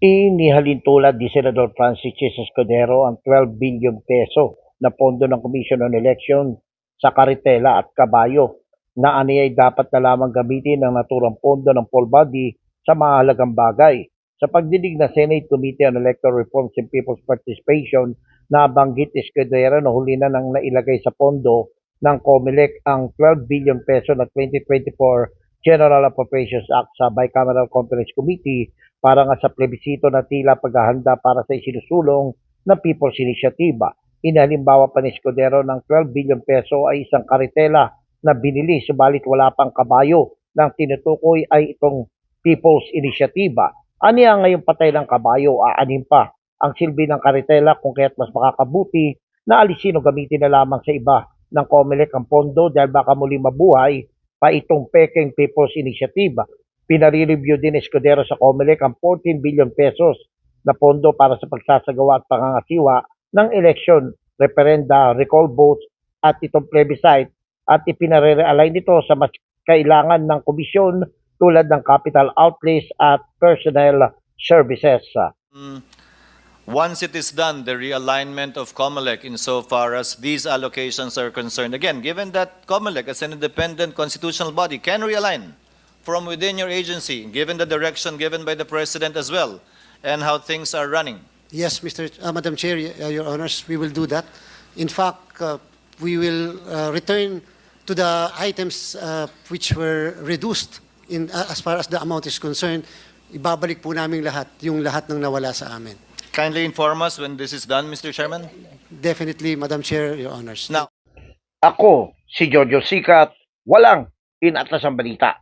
Inihalin tulad ni Senador Francis Chis Escudero ang 12 billion peso na pondo ng Commission on Election sa Caritela at Caballo na aniyay dapat na lamang gamitin ang naturang pondo ng poll body sa mahalagang bagay. Sa pagdinig ng Senate Committee on Electoral Reforms and People's Participation, nabanggit ni Escudero na huli na nang nailagay sa pondo ng COMELEC ang 12 billion peso na 2024 General Appropriations Act sa Bicameral Conference Committee para nga sa plebisito na tila paghahanda para sa isinusulong na People's Initiative. Inalimbawa pa ni Escudero ng 12 billion peso ay isang karitela na binili subalit wala pang kabayo ng tinutukoy ay itong People's Initiative. Aniya ngayong patay ng kabayo, aanin pa ang silbi ng karitela kung kaya't mas makakabuti na alisin o gamitin na lamang sa iba ng COMELEC ang pondo dahil baka muli mabuhay pa itong Peking People's Initiative. Pinare-review din ni Escudero sa COMELEC ang 14 billion pesos na pondo para sa pagsasagawa at pangangasiwa ng election, referenda, recall votes at itong plebiscite. At ipinare-realign ito sa mas kailangan ng komisyon tulad ng capital outlays at personnel services. Mm, Once it is done, the realignment of COMELEC insofar as these allocations are concerned, again, given that COMELEC as an independent constitutional body can realign from within your agency, given the direction given by the President as well, and how things are running. Yes, Mr. Ch- uh, Madam Chair, y- uh, Your Honors, we will do that. In fact, uh, we will uh, return to the items uh, which were reduced in uh, as far as the amount is concerned. Ibabalik po namin lahat, yung lahat ng nawala sa amin. Kindly inform us when this is done, Mr. Chairman. Definitely, Madam Chair, Your Honors. Now, Ako, si Jojo Sikat, walang inatlas ang balita.